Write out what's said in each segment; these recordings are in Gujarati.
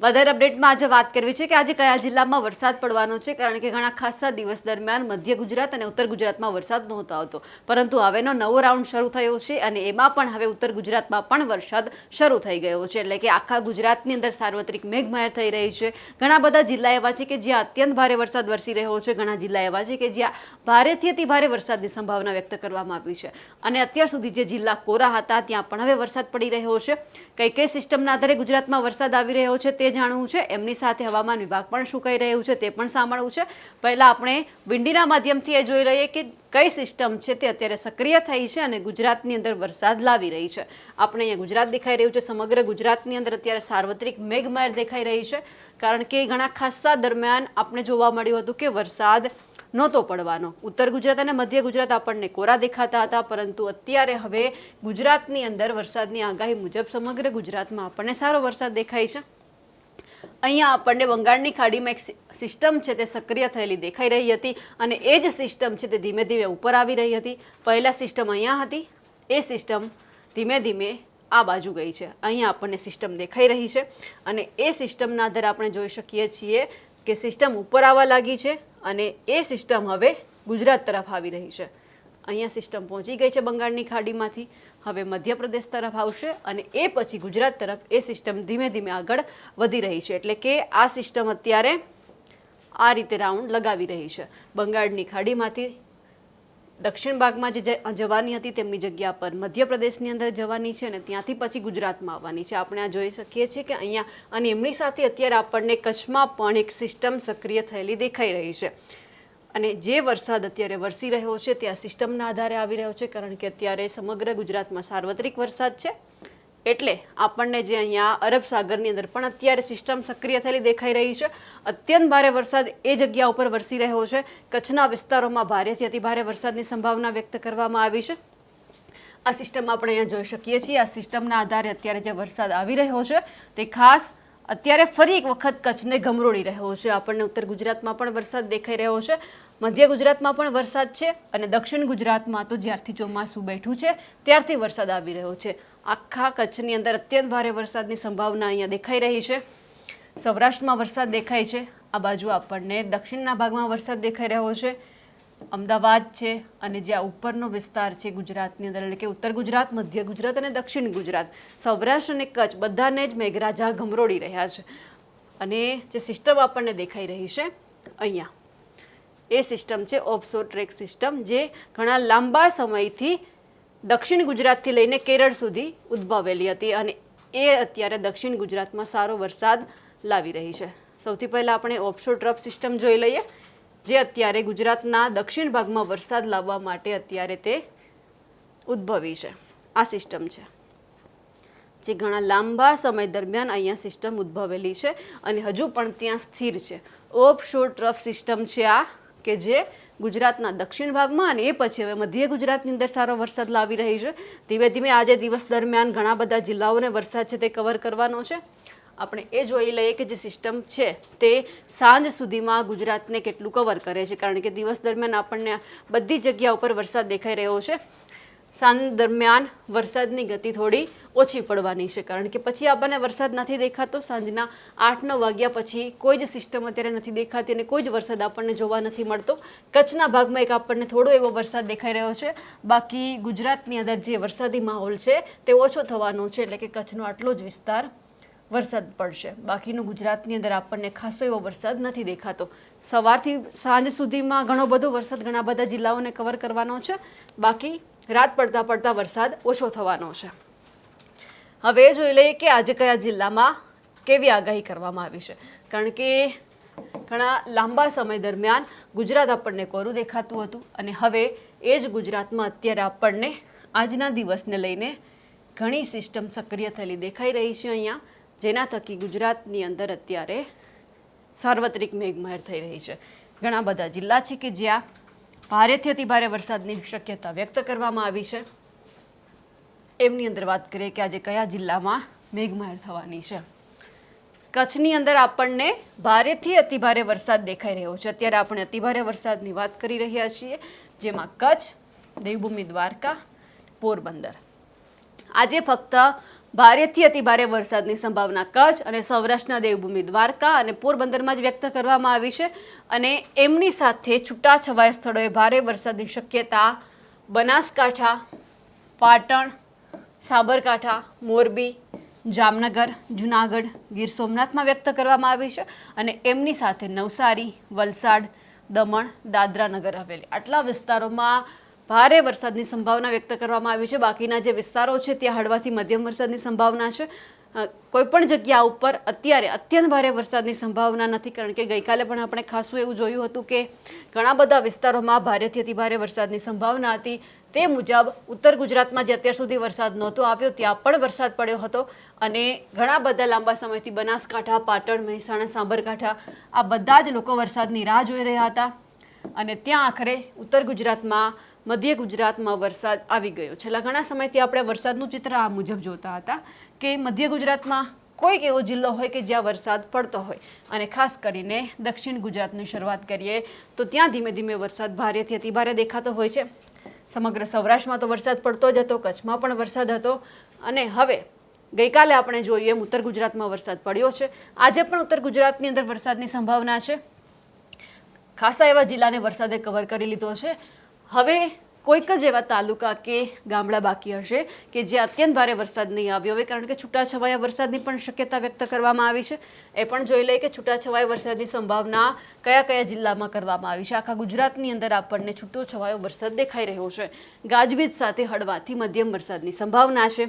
વધારે અપડેટમાં આજે વાત કરવી છે કે આજે કયા જિલ્લામાં વરસાદ પડવાનો છે? કારણ કે ઘણા ખાસા દિવસ દરમિયાન મધ્ય ગુજરાત અને ઉત્તર ગુજરાતમાં વરસાદ નહોતો આવતો. પરંતુ હવેનો નવો રાઉન્ડ શરૂ થયો છે અને એમાં પણ હવે ઉત્તર ગુજરાતમાં પણ વરસાદ શરૂ થઈ ગયો છે. એટલે કે આખા ગુજરાતની અંદર સાર્વત્રિક મેઘમહેર થઈ રહી છે. ઘણા બધા જિલ્લા એવા છે કે જ્યાં અત્યંત ભારે વરસાદ વરસી રહ્યો છે. ઘણા જિલ્લા એવા છે કે જ્યાં ભારેથી અતિ ભારે વરસાદની સંભાવના વ્યક્ત કરવામાં આવી છે. અને અત્યાર સુધી જે જિલ્લા કોરા હતા, ત્યાં પણ હવે વરસાદ પડી રહ્યો છે. કઈ કઈ સિસ્ટમના આધારે ગુજરાતમાં વરસાદ આવી રહ્યો છે? તે જાણવું છે. એમની સાથે હવામાન વિભાગ પણ શું કહી રહ્યું છે તે પણ સાંભળવું છે. પહેલાં આપણે વિંડીના માધ્યમથી એ જોઈ લઈએ કે કઈ સિસ્ટમ છે તે અત્યારે સક્રિય થઈ છે અને ગુજરાતની અંદર વરસાદ લાવી રહી છે. આપણે અહીંયા ગુજરાત દેખાઈ રહ્યું છે. સમગ્ર ગુજરાતની અંદર અત્યારે સાર્વત્રિક મેઘમાર દેખાઈ રહી છે. કારણ કે ઘણા ખાસ્સા દરમિયાન આપણે જોવા મળ્યું હતું કે વરસાદ નહોતો પડવાનો. ઉત્તર ગુજરાત અને મધ્ય ગુજરાત આપણને કોરા દેખાતા હતા, પરંતુ અત્યારે હવે ગુજરાતની અંદર વરસાદની આગાહી મુજબ સમગ્ર ગુજરાતમાં આપણને સારો વરસાદ દેખાય છે. અહીંયા આપણને બંગાળની ખાડીમાં એક સિસ્ટમ છે તે સક્રિય થયેલી દેખાઈ રહી હતી અને એ જ સિસ્ટમ છે તે ધીમે ધીમે ઉપર આવી રહી હતી. પહેલાં સિસ્ટમ અહીંયા હતી, એ સિસ્ટમ ધીમે ધીમે આ બાજુ ગઈ છે. અહીંયા આપણને સિસ્ટમ દેખાઈ રહી છે અને એ સિસ્ટમના આધારે આપણે જોઈ શકીએ છીએ કે સિસ્ટમ ઉપર આવવા લાગી છે અને એ સિસ્ટમ હવે ગુજરાત તરફ આવી રહી છે. અહીંયા સિસ્ટમ પહોંચી ગઈ છે બંગાળની ખાડીમાંથી. હવે મધ્યપ્રદેશ તરફ આવશે અને એ પછી ગુજરાત તરફ એ સિસ્ટમ ધીમે ધીમે આગળ વધી રહી છે. એટલે કે આ સિસ્ટમ અત્યારે આ રીતે રાઉન્ડ લગાવી રહી છે. બંગાળની ખાડીમાંથી દક્ષિણ ભાગમાં જે જવાની હતી તેમની જગ્યા પર મધ્યપ્રદેશની અંદર જવાની છે અને ત્યાંથી પછી ગુજરાતમાં આવવાની છે. આપણે આ જોઈ શકીએ છીએ કે અહીંયા અને એમની સાથે અત્યારે આપણને કચ્છમાં પણ એક સિસ્ટમ સક્રિય થયેલી દેખાઈ રહી છે. અને જે વરસાદ અત્યારે વરસી રહ્યો છે તે આ સિસ્ટમના આધારે આવી રહ્યો છે, કારણ કે અત્યારે સમગ્ર ગુજરાતમાં સાર્વત્રિક વરસાદ છે. એટલે આપણને જે અહીંયા અરબ સાગરની અંદર પણ અત્યારે સિસ્ટમ સક્રિય થયેલી દેખાઈ રહી છે. અત્યંત ભારે વરસાદ એ જગ્યા ઉપર વરસી રહ્યો છે. કચ્છના વિસ્તારોમાં ભારેથી અતિ ભારે વરસાદની સંભાવના વ્યક્ત કરવામાં આવી છે. આ સિસ્ટમ આપણે અહીંયા જોઈ શકીએ છીએ. આ સિસ્ટમના આધારે અત્યારે જે વરસાદ આવી રહ્યો છે, તે ખાસ અત્યારે ફરી એક વખત કચ્છને ગમરોળી રહ્યો છે. આપણને ઉત્તર ગુજરાતમાં પણ વરસાદ દેખાઈ રહ્યો છે. મધ્ય ગુજરાતમાં પણ વરસાદ છે અને દક્ષિણ ગુજરાતમાં તો જ્યારથી ચોમાસું બેઠું છે, ત્યારથી વરસાદ આવી રહ્યો છે. આખા કચ્છની અંદર અત્યંત ભારે વરસાદની સંભાવના અહીંયા દેખાઈ રહી છે. સૌરાષ્ટ્રમાં વરસાદ દેખાય છે. આ બાજુ આપણને દક્ષિણના ભાગમાં વરસાદ દેખાઈ રહ્યો છે. અમદાવાદ છે અને જ્યાં ઉપરનો વિસ્તાર છે ગુજરાતની અંદર, એટલે કે ઉત્તર ગુજરાત, મધ્ય ગુજરાત અને દક્ષિણ ગુજરાત, સૌરાષ્ટ્ર અને કચ્છ, બધાને જ મેઘરાજા ગમરોડી રહ્યા છે. અને જે સિસ્ટમ આપણને દેખાઈ રહી છે અહીંયા, એ સિસ્ટમ છે ઓપ્સો ટ્રેક સિસ્ટમ, જે ઘણા લાંબા સમયથી દક્ષિણ ગુજરાતથી લઈને કેરળ સુધી ઉદ્ભવેલી હતી અને એ અત્યારે દક્ષિણ ગુજરાતમાં સારો વરસાદ લાવી રહી છે. સૌથી પહેલાં આપણે ઓફશોર ટ્રફ સિસ્ટમ જોઈ લઈએ. જે અત્યારે ગુજરાતના દક્ષિણ ભાગમાં વરસાદ લાવવા માટે અત્યારે તે ઉદ્ભવી છે. આ સિસ્ટમ છે. જે ઘણા લાંબા સમય દરમિયાન અહીંયા સિસ્ટમ ઉદ્ભવેલી છે અને હજુ પણ ત્યાં સ્થિર છે. ઓફ શોર ટ્રફ સિસ્ટમ છે આ કે જે ગુજરાતના દક્ષિણ ભાગમાં અને એ પછી હવે મધ્ય ગુજરાતની અંદર સારો વરસાદ લાવી રહી છે. ધીમે ધીમે આજે દિવસ દરમિયાન ઘણા બધા જિલ્લાઓને વરસાદ છે તે કવર કરવાનો છે. આપણે એ જોઈ લઈએ કે જે સિસ્ટમ છે તે સાંજ સુધીમાં ગુજરાતને કેટલું કવર કરે છે. કારણ કે દિવસ દરમિયાન આપણને બધી જગ્યા ઉપર વરસાદ દેખાઈ રહ્યો છે. સાંજ દરમિયાન વરસાદની ગતિ થોડી ઓછી પડવાની છે. કારણ કે પછી આપણને વરસાદ નથી દેખાતો. સાંજના આઠ નવ વાગ્યા પછી કોઈ જ સિસ્ટમ અત્યારે નથી દેખાતી અને કોઈ જ વરસાદ આપણને જોવા નથી મળતો. કચ્છના ભાગમાં એક આપણને થોડો એવો વરસાદ દેખાઈ રહ્યો છે. બાકી ગુજરાતની અંદર જે વરસાદી માહોલ છે તે ઓછો થવાનો છે. એટલે કે કચ્છનો આટલો જ વિસ્તાર વરસાદ પડશે. બાકીનું ગુજરાતની અંદર આપણને ખાસો એવો વરસાદ નથી દેખાતો. સવારથી સાંજ સુધીમાં ઘણો બધો વરસાદ ઘણા બધા જિલ્લાઓને કવર કરવાનો છે. બાકી રાત પડતા પડતા વરસાદ ઓછો થવાનો છે. હવે જોઈ લઈએ કે આજે કયા જિલ્લામાં કેવી આગાહી કરવામાં આવી છે. કારણ કે ઘણા લાંબા સમય દરમિયાન ગુજરાત આપણને કોરું દેખાતું હતું અને હવે એ જ ગુજરાતમાં અત્યારે આપણને આજના દિવસને લઈને ઘણી સિસ્ટમ સક્રિય થયેલી દેખાઈ રહી છે અહીંયા. જેના થકી ગુજરાતની અંદર અત્યારે સાર્વત્રિક મેઘમહેર થઈ રહી છે. ઘણા બધા જિલ્લા છે કે જ્યાં ભારેથી અતિ ભારે વરસાદની શક્યતા વ્યક્ત કરવામાં આવી છે. એમની અંદર વાત કરીએ કે આજે કયા જિલ્લામાં મેઘમહેર થવાની છે. કચ્છની અંદર આપણને ભારેથી અતિભારે વરસાદ દેખાઈ રહ્યો છે. અત્યારે આપણે અતિભારે વરસાદની વાત કરી રહ્યા છીએ, જેમાં કચ્છ, દેવભૂમિ દ્વારકા, પોરબંદર. આજે ફક્ત ભારેથી અતિભારે વરસાદની સંભાવના કચ્છ અને સૌરાષ્ટ્રના દેવભૂમિ દ્વારકા અને પોરબંદરમાં જ વ્યક્ત કરવામાં આવી છે અને એમની સાથે છૂટાછવાયા સ્થળોએ ભારે વરસાદની શક્યતા. બનાસકાંઠા, પાટણ, સાબરકાંઠા, મોરબી, જામનગર, જુનાગઢ, ગીર સોમનાથમાં વ્યક્ત કરવામાં આવી છે અને એમની સાથે નવસારી, વલસાડ, દમણ દાદરા નગર હવેલી આટલા વિસ્તારોમાં ભારે વરસાદની સંભાવના વ્યક્ત કરવામાં આવી છે. બાકીના જે વિસ્તારો છે, ત્યાં હળવાથી મધ્યમ વરસાદની સંભાવના છે. કોઈપણ જગ્યા ઉપર અત્યારે અત્યંત ભારે વરસાદની સંભાવના નથી, કારણ કે ગઈકાલે પણ આપણે ખાસું એવું જોયું હતું કે ઘણા બધા વિસ્તારોમાં ભારેથી અતિ ભારે વરસાદની સંભાવના હતી. તે મુજબ ઉત્તર ગુજરાતમાં જે અત્યાર સુધી વરસાદ નહોતો આવ્યો, ત્યાં પણ વરસાદ પડ્યો હતો અને ઘણા બધા લાંબા સમયથી બનાસકાંઠા, પાટણ, મહેસાણા, સાબરકાંઠા આ બધા જ લોકો વરસાદની રાહ જોઈ રહ્યા હતા અને ત્યાં આખરે ઉત્તર ગુજરાતમાં મધ્ય ગુજરાતમાં વરસાદ આવી ગયો. છેલ્લા ઘણા સમયથી આપણે વરસાદનું ચિત્ર આ મુજબ જોતા હતા કે મધ્ય ગુજરાતમાં કોઈક એવો જિલ્લો હોય કે જ્યાં વરસાદ પડતો હોય. અને ખાસ કરીને દક્ષિણ ગુજરાતની શરૂઆત કરીએ તો ત્યાં ધીમે ધીમે વરસાદ ભારેથી અતિભારે દેખાતો હોય છે. સમગ્ર સૌરાષ્ટ્રમાં તો વરસાદ પડતો જ હતો, કચ્છમાં પણ વરસાદ હતો. અને હવે ગઈકાલે આપણે જોઈએ એમ ઉત્તર ગુજરાતમાં વરસાદ પડ્યો છે. આજે પણ ઉત્તર ગુજરાતની અંદર વરસાદની સંભાવના છે. ખાસા એવા જિલ્લાને વરસાદે કવર કરી લીધો છે. હવે કોઈક જ એવા તાલુકા કે ગામડા બાકી હશે કે જે અત્યંત ભારે વરસાદ નહીં આવ્યો. હોય કારણ કે છૂટાછવાયા વરસાદની પણ શક્યતા વ્યક્ત કરવામાં આવી છે. એ પણ જોઈ લઈએ કે છૂટાછવાયા વરસાદની સંભાવના કયા કયા જિલ્લામાં કરવામાં આવી છે. આખા ગુજરાતની અંદર આપણને છૂટો છવાયો વરસાદ દેખાઈ રહ્યો છે. ગાજવીજ સાથે હળવાથી મધ્યમ વરસાદની સંભાવના છે.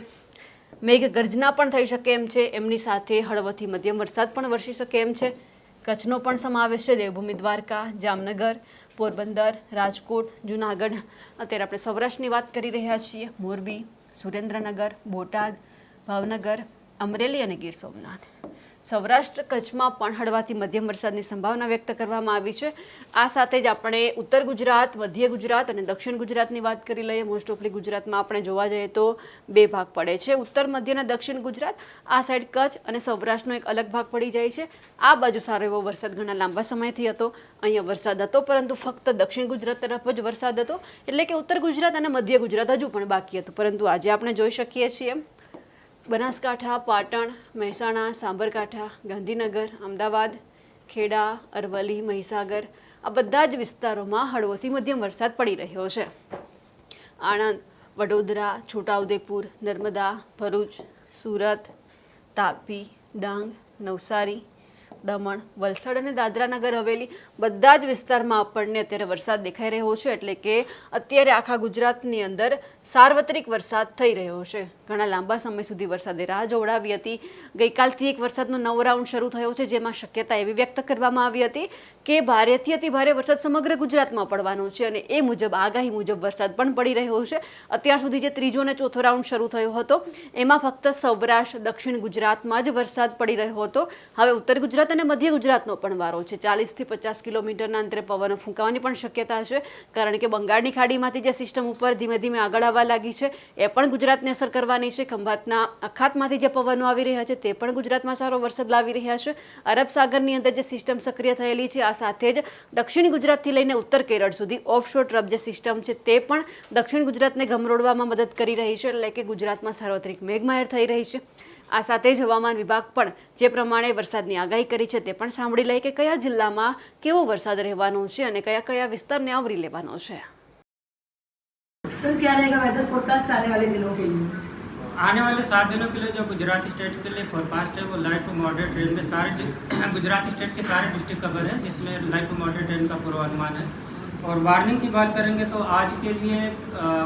મેઘ ગર્જના પણ થઈ શકે એમ છે. એમની સાથે હળવોથી મધ્યમ વરસાદ પણ વરસી શકે એમ છે. કચ્છનો પણ સમાવેશ છે. દેવભૂમિ દ્વારકા, જામનગર પોરબંદર, રાજકોટ, જુનાગઢ. અત્યારે આપણે સૌરાષ્ટ્રની વાત કરી રહ્યા છીએ. મોરબી, સુરેન્દ્રનગર, બોટાદ, ભાવનગર, અમરેલી અને ગીર સોમનાથ. સૌરાષ્ટ્ર કચ્છમાં પણ હળવાથી મધ્યમ વરસાદની સંભાવના વ્યક્ત કરવામાં આવી છે. આ સાથે જ આપણે ઉત્તર ગુજરાત, મધ્ય ગુજરાત અને દક્ષિણ ગુજરાતની વાત કરી લઈએ. મોસ્ટ ઓફલી ગુજરાતમાં આપણે જોવા જઈએ તો બે ભાગ પડે છે. ઉત્તર, મધ્ય અને દક્ષિણ ગુજરાત, આ સાઈડ કચ્છ અને સૌરાષ્ટ્રનો એક અલગ ભાગ પડી જાય છે. આ બાજુ સારો એવો વરસાદ ઘણા લાંબા સમયથી હતો. અહીંયા વરસાદ હતો, પરંતુ ફક્ત દક્ષિણ ગુજરાત તરફ જ વરસાદ હતો. એટલે કે ઉત્તર ગુજરાત અને મધ્ય ગુજરાત હજુ પણ બાકી હતું. પરંતુ આજે આપણે જોઈ શકીએ છીએ બનાસકાંઠા, પાટણ, મહેસાણા સાબરકાંઠા ગાંધીનગર, અમદાવાદ, ખેડા, અરવલ્લી, મહીસાગર આ બધા જ વિસ્તારોમાં હળવોથી મધ્યમ વરસાદ પડી રહ્યો છે. આણંદ, વડોદરા, છોટાઉદેપુર, નર્મદા, ભરૂચ, સુરત, તાપી, ડાંગ, નવસારી દમણ, વલસાડ અને દાદરા નગર હવેલી બધા જ વિસ્તારમાં આપણને અત્યારે વરસાદ દેખાઈ રહ્યો છે. એટલે કે અત્યારે આખા ગુજરાતની અંદર સાર્વત્રિક વરસાદ થઈ રહ્યો છે. ઘણા લાંબા સમય સુધી વરસાદે રાહ જોવડાવી હતી. ગઈકાલથી એક વરસાદનો નવો રાઉન્ડ શરૂ થયો છે, જેમાં શક્યતા એવી વ્યક્ત કરવામાં આવી હતી કે ભારેથી અતિ ભારે વરસાદ સમગ્ર ગુજરાતમાં પડવાનો છે અને એ મુજબ, આગાહી મુજબ વરસાદ પણ પડી રહ્યો છે. અત્યાર સુધી જે ત્રીજો અને ચોથો રાઉન્ડ શરૂ થયો હતો, એમાં ફક્ત સૌરાષ્ટ્ર, દક્ષિણ ગુજરાતમાં જ વરસાદ પડી રહ્યો હતો. હવે ઉત્તર ગુજરાત અને મધ્ય ગુજરાતનો પણ વારો છે. ચાલીસથી પચાસ કિલોમીટરના અંતરે પવનો ફૂંકાવાની પણ શક્યતા છે, કારણ કે બંગાળની ખાડીમાંથી જે સિસ્ટમ ઉપર ધીમે ધીમે આગળ આવવા લાગી છે, એ પણ ગુજરાતને અસર કરવાની છે. ખંભાતના અખાતમાંથી જે પવનો આવી રહ્યા છે, તે પણ ગુજરાતમાં સારો વરસાદ લાવી રહ્યા છે. અરબ સાગરની અંદર જે સિસ્ટમ સક્રિય થયેલી છે, આ સાથે જ દક્ષિણ ગુજરાતથી લઈને ઉત્તર કેરળ સુધી ઓફશોર ટ્રબ જે સિસ્ટમ છે, તે પણ દક્ષિણ ગુજરાતને ગમરોડવામાં મદદ કરી રહી છે, એટલે કે ગુજરાતમાં સાર્વત્રિક મેઘમાયર થઈ રહી છે. આ સાથે જ હવામાન વિભાગ પણ જે પ્રમાણે વરસાદની આગાહી કરી છે તે પણ સાંભળી લઈએ કે કયા જિલ્લામાં કેવો વરસાદ રહેવાનો છે અને કયા કયા વિસ્તારને આવરી લેવાનો છે सर क्या रहेगा वेदर फोरकास्ट आने वाले दिनों के लिए आने वाले सात दिनों के लिए जो गुजरात स्टेट के लिए फोरकास्ट है वो लाइट टू मॉडरेट रेन में सारे डि- गुजरात स्टेट के सारे डिस्ट्रिक्ट कवर है जिसमें लाइट टू मॉडरेट रेन का पूर्वानुमान है और वार्निंग की बात करेंगे तो आज के लिए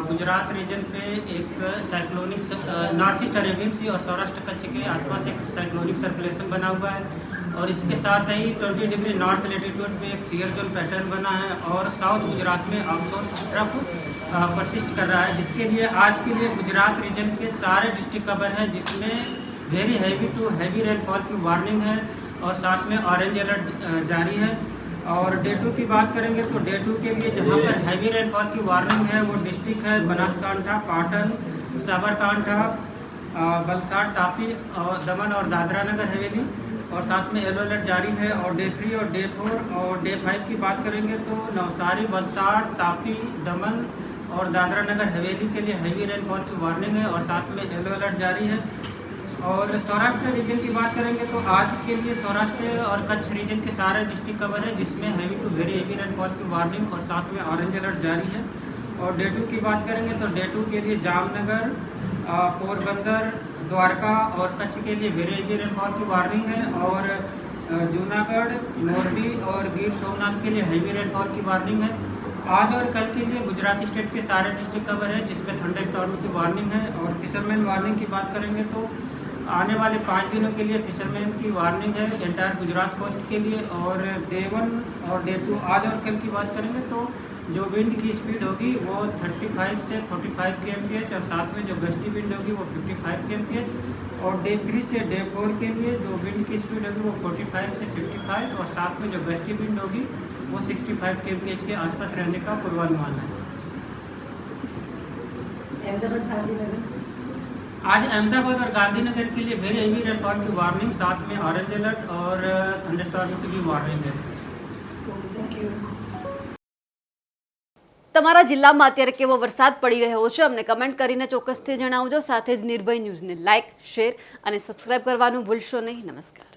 गुजरात रीजन पे एक cyclonic north east Arabian sea और सौराष्ट्र कच्छ के आसपास एक साइक्लोनिक सर्कुलेशन बना हुआ है। और इसके साथ ही 20 डिग्री नॉर्थ लेटीट्यूड पे एक सीयर जोन पैटर्न बना है और साउथ गुजरात में आउटसोर्स ट्रफ परसिस्ट कर रहा है। जिसके लिए, आज के लिए गुजरात रीजन के सारे डिस्ट्रिक्ट कवर हैं, जिसमें very heavy to heavy rainfall की वार्निंग है और साथ में ऑरेंज अलर्ट जारी है। और डे टू की बात करेंगे तो डे टू के लिए जहाँ पर हैवी रेनफॉल की वार्निंग है वो डिस्ट्रिक्ट है बनासकांठा पाटन साबरकांठा वलसाड़ तापी और दमन और दादरा नगर हवेली। और साथ में येलो अलर्ट जारी है और डे थ्री और डे फोर और डे फाइव की बात करेंगे तो नवसारी वलसाड़ तापी दमन और दादरा नगर हवेली के लिए हैवी रेनफॉल की वार्निंग है और साथ में येलो अलर्ट जारी है। और सौराष्ट्र रीजन की बात करेंगे तो आज के लिए सौराष्ट्र और कच्छ रीजन के सारे डिस्ट्रिक्ट कवर है, जिसमें heavy to very heavy rainfall की वार्निंग और साथ में ऑरेंज अलर्ट जारी है। और डे टू की बात करेंगे तो डे टू के लिए जामनगर पोरबंदर, द्वारका और कच्छ के लिए वेरी हैवी रेनफॉल की वार्निंग है। और जूनागढ़ मोरबी और गिर सोमनाथ के लिए हैवी रेनफॉल की वार्निंग है। आज और कल के लिए गुजरात स्टेट के सारे डिस्ट्रिक्ट कवर है, जिसमें थंडर स्टॉर्म की वार्निंग है। और फिशरमैन वार्निंग की बात करेंगे तो आने वाले पाँच दिनों के लिए फिशरमैन की वार्निंग है, एंटायर गुजरात कोस्ट के लिए और डे वन और डे टू आज और कल की बात करेंगे तो जो विंड की स्पीड होगी वो 35 से 45 के एम और साथ में जो गस्टी विंड होगी वो 55 के एम और डे थ्री से डे फोर के लिए जो विंड की स्पीड होगी वो 45 से 55 और साथ में जो गस्टी विंड होगी वो 65 के एम के आसपास रहने का पूर्वानुमान है। आज अहमदाबाद और गांधीनगर के लिए वेरी हेवी रेनफॉल की वार्निंग साथ में ऑरेंज अलर्ट और थंडरस्टॉर्म की भी वार्निंग है थैंक यू તમારા જિલ્લામાં અત્યારે કેવો વરસાદ પડી રહ્યો છે અમને કમેન્ટ કરીને ચોક્કસથી જણાવજો સાથે જ નિર્ભય ન્યૂઝને લાઇક શેર અને સબસ્ક્રાઇબ કરવાનું ભૂલશો નહીં નમસ્કાર